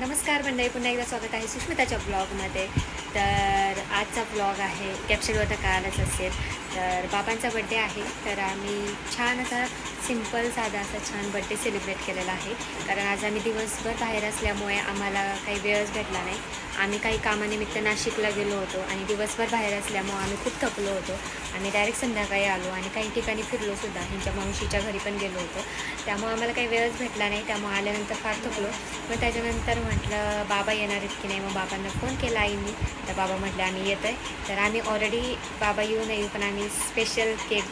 नमस्कार मंडळी. पुन्हा एकदा स्वागत आहे सुष्मिताच्या ब्लॉगमध्ये. तर आजचा ब्लॉग आहे कॅप्शनवर कळालंच असेल. तर बाबांचा बड्डे आहे. तर आम्ही छान असा सिंपल साधा असा छान बड्डे सेलिब्रेट केलेला आहे. कारण आज आम्ही दिवसभर बाहेर असल्यामुळे आम्हाला काही वेळच भेटला नाही. आम्ही काही कामानिमित्त नाशिकला गेलो होतो आणि दिवसभर बाहेर असल्यामुळे आम्ही खूप थकलो होतो. आम्ही डायरेक्ट संध्याकाळी आलो आणि काही ठिकाणी फिरलोसुद्धा ह्यांच्या मावशीच्या घरी पण गेलो होतो. त्यामुळे आम्हाला काही वेळच भेटला नाही. त्यामुळे आल्यानंतर फार थकलो. मग त्याच्यानंतर म्हटलं बाबा येणार आहेत की नाही? मग बाबांना फोन केला आईनी. तर बाबा म्हटलं आम्ही येतो आहे तर आम्ही ऑलरेडी बाबा येऊ नाही पण आम्ही स्पेशल केक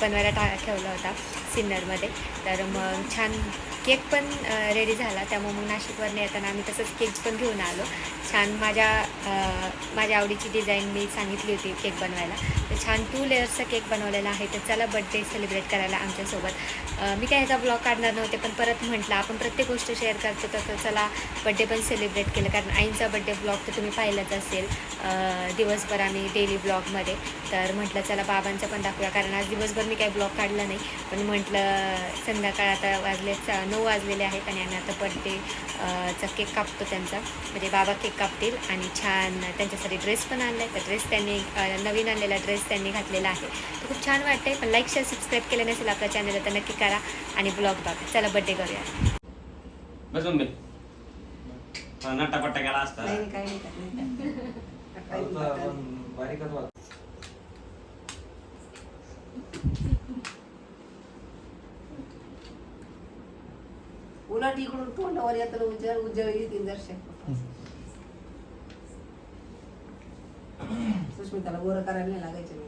बनवायला टा ठेवला होता सिन्नरमध्ये. तर मग छान केक पण रेडी झाला. त्यामुळे मग नाशिकवरनं येताना आम्ही तसंच केक पण घेऊन आलो. छान माझ्या माझ्या आवडीची डिझाईन मी सांगितली होती केक बनवायला. तर छान टू लेअर्सचा केक बनवलेला आहे. तर चला बड्डे सेलिब्रेट करायला आमच्यासोबत. मी काय ह्याचा ब्लॉग काढणार नव्हते पण परत म्हटलं आपण प्रत्येक गोष्ट शेअर करतो तसं चला बड्डे पण सेलिब्रेट केलं. कारण आईंचा बड्डे ब्लॉग तर तुम्ही पाहिलाच असेल. दिवसभर आम्ही डेली ब्लॉगमध्ये तर म्हटलं चला बाबांचा पण दाखवूया. कारण आज दिवसभर मी काही ब्लॉग काढला नाही. पण म्हटलं संध्याकाळ आता वाजले नऊ वाजलेले आहेत आणि आम्ही आता बड्डे चा केक कापतो त्यांचा. म्हणजे बाबा केक कापतील आणि छान त्यांच्यासाठी ड्रेस पण आणला आहे तर ड्रेस त्यांनी नवीन आणलेला ड्रेस त्यांनी घातलेला आहे. तर खूप छान वाटतंय. पण लाईक शेअर सबस्क्राईब केलं नसेल आपल्या चॅनलला तर नक्की करा आणि ब्लॉग बघा. चला बड्डे करूया. बस मम्मी नट्टापट्टा केला असता. बारीकच उलट इकडून तोंडावर येतं उजळ उजळ येतील दर्शक. सुष्मिताला गोरं करायला नाही लागायचे.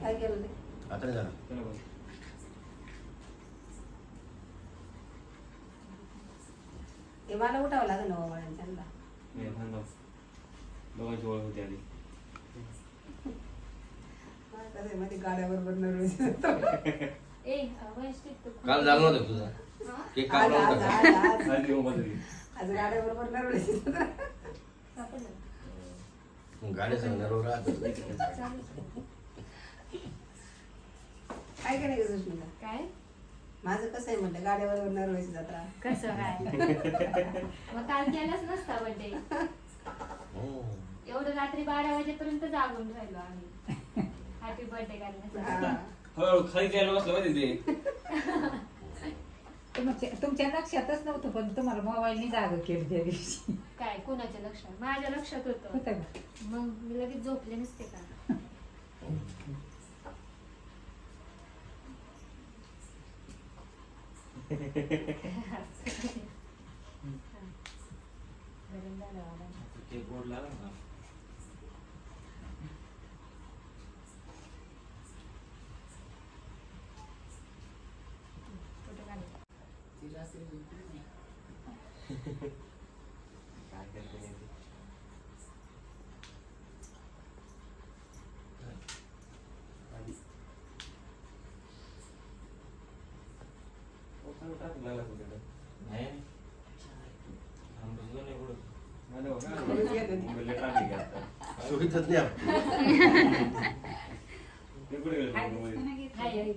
काय केलं ते आता नाही झालं चला बस. ते मला उठावं लागेल ना बाबा त्यांना. दोघांची ओळख होती आधी कसं आहे माहिती गाड्याबरोबर नरळी काल झालं नव्हतं तुझं? केक कापला आज होता. आज गाड्याबरोबर नरळी गाडी सांगणार राहत काय काय सुष्मिता. काय? माझं कसं आहे म्हटलं गाड्याबरोबर नरळीची जत्रा कसं काय? मग काल केलाच नसता बड्डे एवढं रात्री बारा वाजेपर्यंत जागून राहिलो आम्ही. हॅपी बर्थडे करण्यासाठी हा. हळूहळू खाली जायला बसलं माहिती ते. तुमच्या तुमच्या लक्षातच नव्हतं पण तुम्हाला मोबाईलने जाग केली त्या दिवशी. काय कोणाच्या लक्षात? माझ्या लक्षात होतं. होतं का? मग मी लगेच झोपले नसते का? झालं बाबा. केक गोड लागला ना. कुठं घालू? काय करते ते. आधी. ओठाला traffic लागला तुझ्याकडे. नाही. थांबूच नाही पुढं. नाही हो का? मुंबईला traffic आहे आता. सुविधाच नाही आपली. ते कुठे गेले मुंबईमध्ये? हाय, हाय.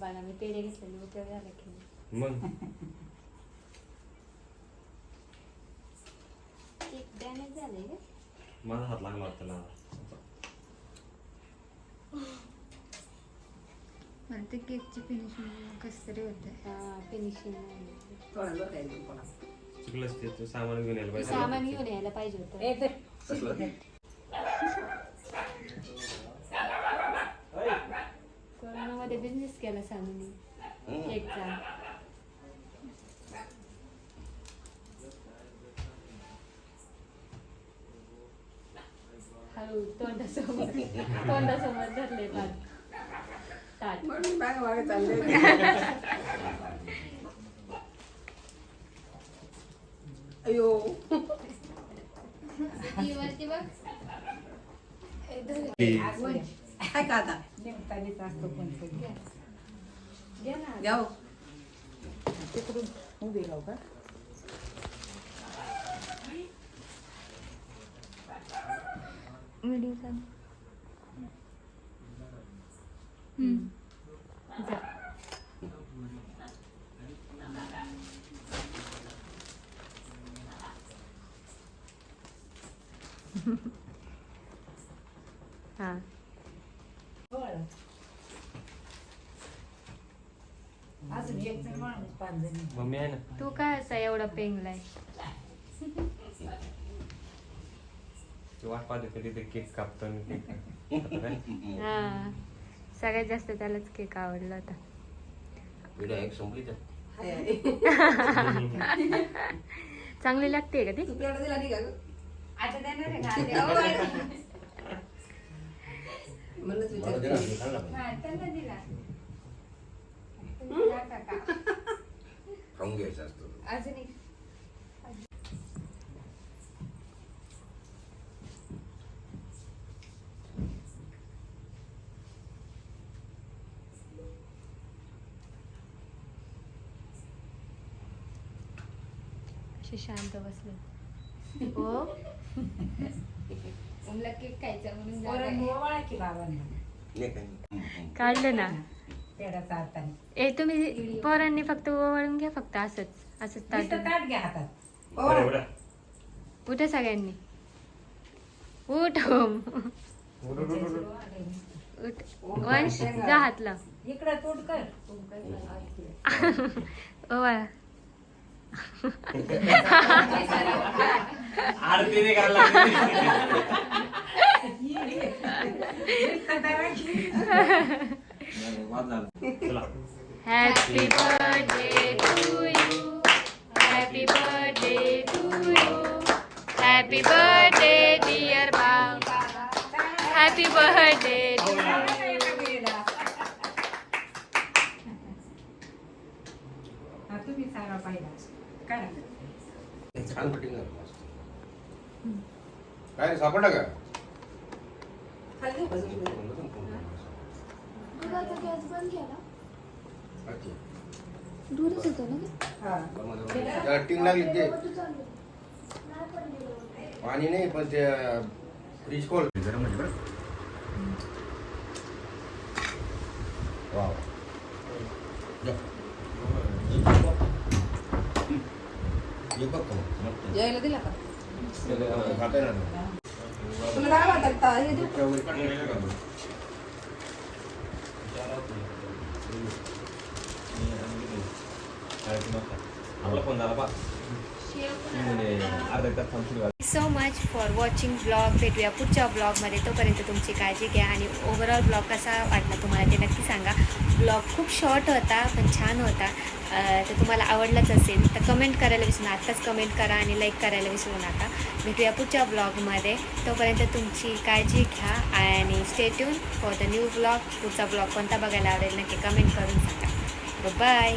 बाळा मी पेढे घेतलेले उपयोग झाला की मग? केक डॅमेज का माझा हात लागला मला ते केकची फिनिशिंग कसं तरी होतं फिनिशिंग थोडा लोक आहे कोणा चुकलंच ते तू सामान घेऊन यायला पाहिजे. सामान घेऊन यायला पाहिजे होतं. कसलं? कोरोनामध्ये बिझनेस केला सानूनी केकचा हळू तोंडासमोर तोंडासमोर धरले ताट ताट. म्हणून मागे मागे चालले अयो. वरती बघ. काय का आता निमतानीच असतो कोणतरी घ्या ना तिकडून उभी राहू का व्हिडिओ जा. हा अजून एक जण माणूस पाच जणी मम्मी आहे ना? तू काय असा एवढा पेंगलाय? ती वाट पाहते कधी ते केक कापतो आणि केक हा. सगळ्यात जास्त त्यालाच केक आवडला होता. पिढ्या एक संपली तर. चांगली लागते का ती? आता देणार आहे का. म्हणूनच मला विचार मी खाल्ला. हा. खाऊन घ्यायचा असतो. अजून एक. अशी शांत बसले. हो? उमला केक खायचा म्हणून जागा पोरं आहे. ओवाळा की बाबांना? नाही काय नाही. काढलं ना? चालताना ए तुम्ही पोरांनी फक्त ओवाळून घ्या फक्त असंच असंच नुसतं ताट. ताट घ्या हातात. उठा सगळ्यांनी. उठ ओम. उठ वंश जा हात लाव इकडं तोड कर. ओवाळा. आरती नाही करायला. Happy birthday to you happy birthday to you happy birthday dear baba happy birthday तुम्ही सांगा पहिला. काय? छान कटिंग झालं. काय सापडला का. अच्छा. होतो ना? हा. त्याला टिंग लागली ते. पाणी नाही पण ते फ्रीज खोल. गरम आहे बरं. वाव जा. बघ का मग, मस्त. यायला दिला का. तुला काय हे आपला फोन झाला so much for watching blog भेटूया पुढच्या ब्लॉगमध्ये तोपर्यंत तुमची काळजी घ्या आणि ओव्हरऑल ब्लॉग कसा वाटला तुम्हाला ते नक्की सांगा. ब्लॉग खूप शॉर्ट होता पण छान होता. तर तुम्हाला आवडलंच असेल तर कमेंट करायला विसरू नका. आत्ताच कमेंट करा आणि लाईक करायला विसरू नका. भेटूया पुढच्या ब्लॉगमध्ये तोपर्यंत तुमची काळजी घ्या आणि stay tuned for the new blog पुढचा ब्लॉग कोणता बघायला आवडेल नक्की कमेंट करून सांगा. बाय